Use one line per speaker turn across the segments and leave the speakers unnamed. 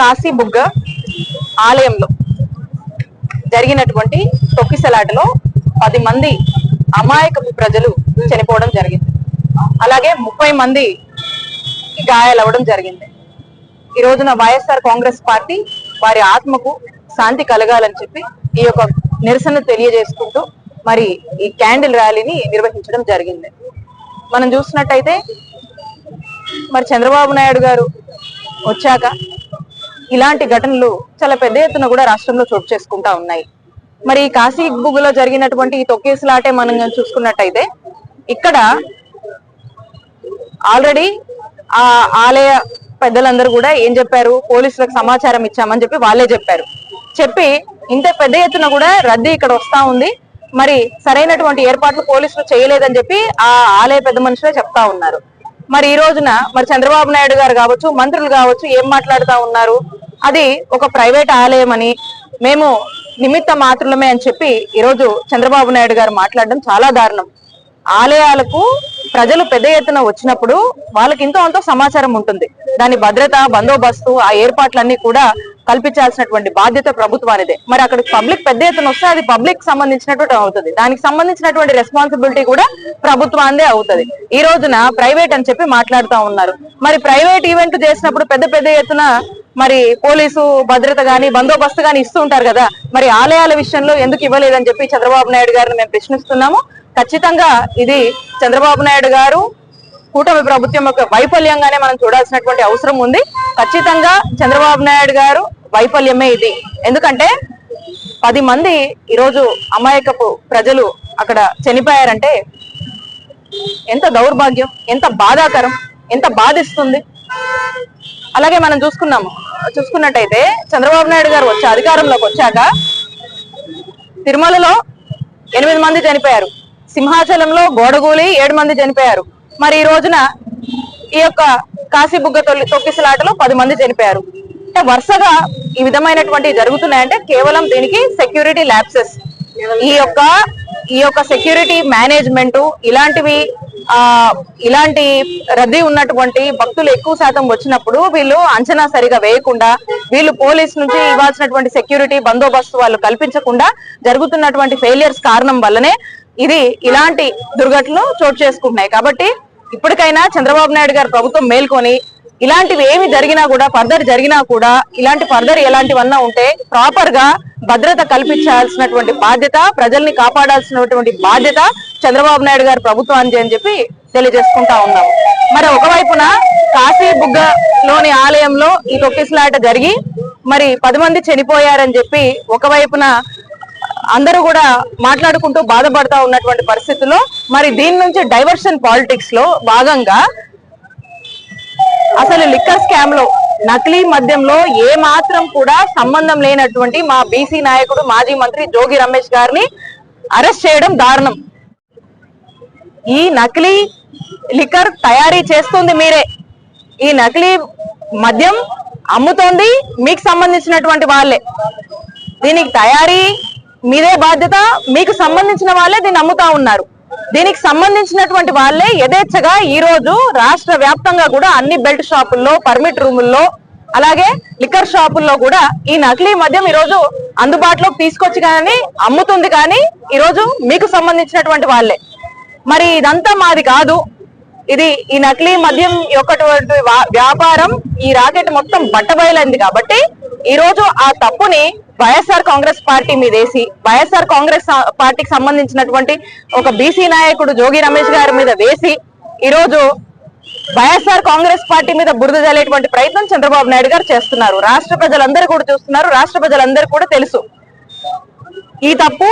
కాశీబుగ్గ ఆలయంలో జరిగినటువంటి తొక్కిసలాటలో పది మంది అమాయకపు ప్రజలు చనిపోవడం జరిగింది. అలాగే ముప్పై మంది గాయాలవ్వడం జరిగింది. ఈ రోజున వైఎస్ఆర్ కాంగ్రెస్ పార్టీ వారి ఆత్మకు శాంతి కలగాలని చెప్పి ఈ యొక్క నిరసన తెలియజేసుకుంటూ మరి ఈ క్యాండిల్ ర్యాలీని నిర్వహించడం జరిగింది. మనం చూసినట్టయితే మరి చంద్రబాబు నాయుడు గారు వచ్చాక ఇలాంటి ఘటనలు చాలా పెద్ద ఎత్తున కూడా రాష్ట్రంలో చోటు చేసుకుంటా ఉన్నాయి. మరి కాశీ బుగ్గులో జరిగినటువంటి ఈ తొక్కేసులాటే మనం చూసుకున్నట్టయితే ఇక్కడ ఆల్రెడీ ఆ ఆలయ పెద్దలందరూ కూడా ఏం చెప్పారు? పోలీసులకు సమాచారం ఇచ్చామని చెప్పి వాళ్ళే చెప్పారు. చెప్పి ఇంత పెద్ద ఎత్తున కూడా రద్దీ ఇక్కడ వస్తా ఉంది. మరి సరైనటువంటి ఏర్పాట్లు పోలీసులు చేయలేదని చెప్పి ఆ ఆలయ పెద్ద మనుషులే చెప్తా ఉన్నారు. మరి ఈ రోజున మరి చంద్రబాబు నాయుడు గారు కావచ్చు మంత్రులు కావచ్చు ఏం మాట్లాడుతూ ఉన్నారు? అది ఒక ప్రైవేట్ ఆలయం అని మేము నిమిత్త మాత్రులమే అని చెప్పి ఈరోజు చంద్రబాబు నాయుడు గారు మాట్లాడడం చాలా దారుణం. ఆలయాలకు ప్రజలు పెద్ద ఎత్తున వచ్చినప్పుడు వాళ్ళకి ఇంతో అంతో సమాచారం ఉంటుంది. దాని భద్రత బందోబస్తు ఆ ఏర్పాట్లన్నీ కూడా కల్పించాల్సినటువంటి బాధ్యత ప్రభుత్వానిదే. మరి అక్కడ పబ్లిక్ పెద్ద ఎత్తున వస్తే అది పబ్లిక్ సంబంధించినటువంటి అవుతుంది. దానికి సంబంధించినటువంటి రెస్పాన్సిబిలిటీ కూడా ప్రభుత్వాందే అవుతుంది. ఈ రోజున ప్రైవేట్ అని చెప్పి మాట్లాడుతా ఉన్నారు. మరి ప్రైవేట్ ఈవెంట్ చేసినప్పుడు పెద్ద పెద్ద ఎత్తున మరి పోలీసు భద్రత గాని బందోబస్తు గాని ఇస్తూ ఉంటారు కదా. మరి ఆలయాల విషయంలో ఎందుకు ఇవ్వలేదని చెప్పి చంద్రబాబు నాయుడు గారిని మేము ప్రశ్నిస్తున్నాము. ఖచ్చితంగా ఇది చంద్రబాబు నాయుడు గారు కూటమి ప్రభుత్వం యొక్క వైఫల్యంగానే మనం చూడాల్సినటువంటి అవసరం ఉంది. ఖచ్చితంగా చంద్రబాబు నాయుడు గారు వైఫల్యమే ఇది. ఎందుకంటే పది మంది ఈరోజు అమాయకపు ప్రజలు అక్కడ చనిపోయారంటే ఎంత దౌర్భాగ్యం ఎంత బాధాకరం ఎంత బాధిస్తుంది. అలాగే మనం చూసుకున్నాము. చూసుకున్నట్టయితే చంద్రబాబు నాయుడు గారు వచ్చి అధికారంలోకి వచ్చాక తిరుమలలో ఎనిమిది మంది చనిపోయారు. సింహాచలంలో గోడగూలి ఏడు మంది చనిపోయారు. మరి ఈ రోజున ఈ యొక్క కాశీబుగ్గ తొలి తొక్కిసలాటలో పది మంది చనిపోయారు. అంటే వరుసగా ఈ విధమైనటువంటి జరుగుతున్నాయంటే కేవలం దీనికి సెక్యూరిటీ ల్యాప్సెస్ ఈ యొక్క ఈ యొక్క సెక్యూరిటీ మేనేజ్మెంట్ ఇలాంటివి ఆ ఇలాంటి రద్దీ ఉన్నటువంటి భక్తులు ఎక్కువ శాతం వచ్చినప్పుడు వీళ్ళు అంచనా సరిగా వేయకుండా వీళ్ళు పోలీస్ నుంచి ఇవ్వాల్సినటువంటి సెక్యూరిటీ బందోబస్తు వాళ్ళు కల్పించకుండా జరుగుతున్నటువంటి ఫెయిలియర్స్ కారణం వల్లనే ఇది ఇలాంటి దుర్ఘటనలు చోటు చేసుకుంటున్నాయి. కాబట్టి ఇప్పటికైనా చంద్రబాబు నాయుడు గారు ప్రభుత్వం మేల్కొని ఇలాంటివి ఏమి జరిగినా కూడా ఫర్దర్ జరిగినా కూడా ఇలాంటి ఫర్దర్ ఎలాంటివన్నా ఉంటే ప్రాపర్గా భద్రత కల్పించాల్సినటువంటి బాధ్యత ప్రజల్ని కాపాడాల్సినటువంటి బాధ్యత చంద్రబాబు నాయుడు గారి ప్రభుత్వానికి అని చెప్పి తెలియజేసుకుంటా ఉన్నాం మరి ఒకవైపున కాశీ బుగ్గలోని ఆలయంలో ఈ తొక్కిసలాట జరిగి మరి పది మంది చనిపోయారని చెప్పి ఒకవైపున అందరూ కూడా మాట్లాడుకుంటూ బాధపడతా ఉన్నటువంటి పరిస్థితుల్లో మరి దీని నుంచి డైవర్షన్ పాలిటిక్స్లో భాగంగా అసలు లిక్కర్ స్కామ్లో నకిలీ మద్యంలో ఏ మాత్రం కూడా సంబంధం లేనటువంటి మా బీసీ నాయకుడు మాజీ మంత్రి జోగి రమేష్ గారిని అరెస్ట్ చేయడం దారుణం. ఈ నకిలీ లిక్కర్ తయారీ చేస్తుంది మీరే. ఈ నకిలీ మద్యం అమ్ముతోంది మీకు సంబంధించినటువంటి వాళ్ళే. దీనికి తయారీ మీదే బాధ్యత మీకు సంబంధించిన వాళ్ళే దీన్ని అమ్ముతా ఉన్నారు. దీనికి సంబంధించినటువంటి వాళ్ళే యథేచ్ఛగా ఈ రోజు రాష్ట్ర వ్యాప్తంగా కూడా అన్ని బెల్ట్ షాపుల్లో పర్మిట్ రూముల్లో అలాగే లిక్కర్ షాపుల్లో కూడా ఈ నకిలీ మద్యం ఈరోజు అందుబాటులోకి తీసుకొచ్చి కానీ అమ్ముతుంది కానీ ఈరోజు మీకు సంబంధించినటువంటి వాళ్ళే. మరి ఇదంతా మాది కాదు. ఇది ఈ నకిలీ మద్యం యొక్క వ్యాపారం ఈ రాకెట్ మొత్తం బట్టబయలైంది కాబట్టి ఈ రోజు ఆ తప్పుని వైఎస్ఆర్ కాంగ్రెస్ పార్టీ మీద వేసి వైఎస్ఆర్ కాంగ్రెస్ పార్టీకి సంబంధించినటువంటి ఒక బీసీ నాయకుడు జోగి రమేష్ గారి మీద వేసి ఈ రోజు వైఎస్ఆర్ కాంగ్రెస్ పార్టీ మీద బురద జల్లేటువంటి ప్రయత్నం చంద్రబాబు నాయుడు గారు చేస్తున్నారు. రాష్ట్ర ప్రజలందరూ కూడా చూస్తున్నారు. రాష్ట్ర ప్రజలందరూ కూడా తెలుసు. ఈ తప్పు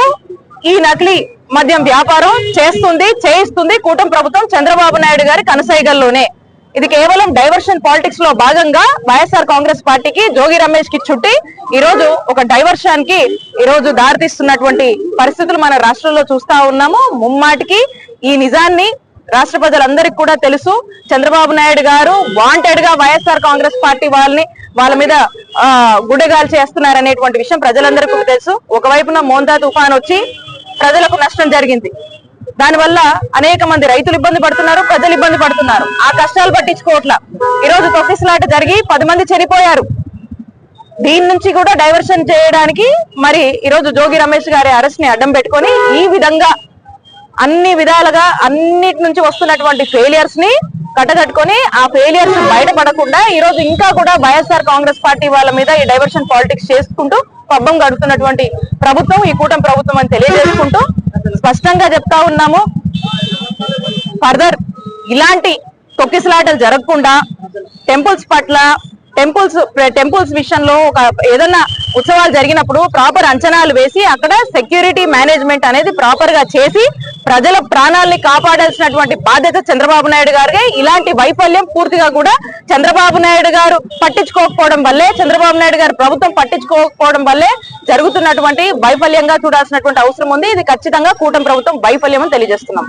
ఈ నకిలీ మద్యం వ్యాపారం చేస్తుంది చేయిస్తుంది కూటమి ప్రభుత్వం చంద్రబాబు నాయుడు గారి కనసైగల్లోనే. ఇది కేవలం డైవర్షన్ పాలిటిక్స్లో భాగంగా వైఎస్ఆర్ కాంగ్రెస్ పార్టీకి జోగి రమేష్కి చుట్టి ఈ రోజు ఒక డైవర్షన్కి ఈ రోజు దారితీస్తున్నటువంటి పరిస్థితులు మన రాష్ట్రంలో చూస్తా ఉన్నాము. ముమ్మాటికి ఈ నిజాన్ని రాష్ట్ర ప్రజలందరికీ కూడా తెలుసు. చంద్రబాబు నాయుడు గారు వాంటెడ్గా వైఎస్ఆర్ కాంగ్రెస్ పార్టీ వాళ్ళని వాళ్ళ మీద ఆ గుడ్డగాలు చేస్తున్నారనేటువంటి విషయం ప్రజలందరికీ తెలుసు. ఒకవైపున మోందా తుఫాన్ వచ్చి ప్రజలకు నష్టం జరిగింది. దానివల్ల అనేక మంది రైతులు ఇబ్బంది పడుతున్నారు ప్రజలు ఇబ్బంది పడుతున్నారు. ఆ కష్టాలు పట్టించుకోవట్లా. ఈ రోజు తొక్కిసలాట జరిగి పది మంది చనిపోయారు. దీని నుంచి కూడా డైవర్షన్ చేయడానికి మరి ఈరోజు జోగి రమేష్ గారి అరెస్ట్ని అడ్డం పెట్టుకొని ఈ విధంగా అన్ని విధాలుగా అన్నిటి నుంచి వస్తున్నటువంటి ఫెయిలియర్స్ని కట్టగట్టుకొని ఆ ఫెయిలియర్స్ బయటపడకుండా ఈ రోజు ఇంకా కూడా వైఎస్ఆర్ కాంగ్రెస్ పార్టీ వాళ్ళ మీద ఈ డైవర్షన్ పాలిటిక్స్ చేసుకుంటూ పబ్బం గడుపుతున్నటువంటి ప్రభుత్వం ఈ కూటమి ప్రభుత్వం అని తెలియజేసుకుంటూ స్పష్టంగా చెప్తా ఉన్నాము. ఫర్దర్ ఇలాంటి తొక్కిసలాటలు జరగకుండా టెంపుల్స్ పట్ల టెంపుల్స్ టెంపుల్స్ విషయంలో ఒక ఏదన్నా ఉత్సవాలు జరిగినప్పుడు ప్రాపర్ అంచనాలు వేసి అక్కడ సెక్యూరిటీ మేనేజ్మెంట్ అనేది ప్రాపర్గా చేసి ప్రజల ప్రాణాల్ని కాపాడాల్సినటువంటి బాధ్యత చంద్రబాబు నాయుడు గారికి ఇలాంటి వైఫల్యం పూర్తిగా కూడా చంద్రబాబు నాయుడు గారు పట్టించుకోకపోవడం వల్లే చంద్రబాబు నాయుడు గారు ప్రభుత్వం పట్టించుకోకపోవడం వల్లే జరుగుతున్నటువంటి వైఫల్యంగా చూడాల్సినటువంటి అవసరం ఉంది. ఇది ఖచ్చితంగా కూటమి ప్రభుత్వం వైఫల్యం అని తెలియజేస్తున్నాం.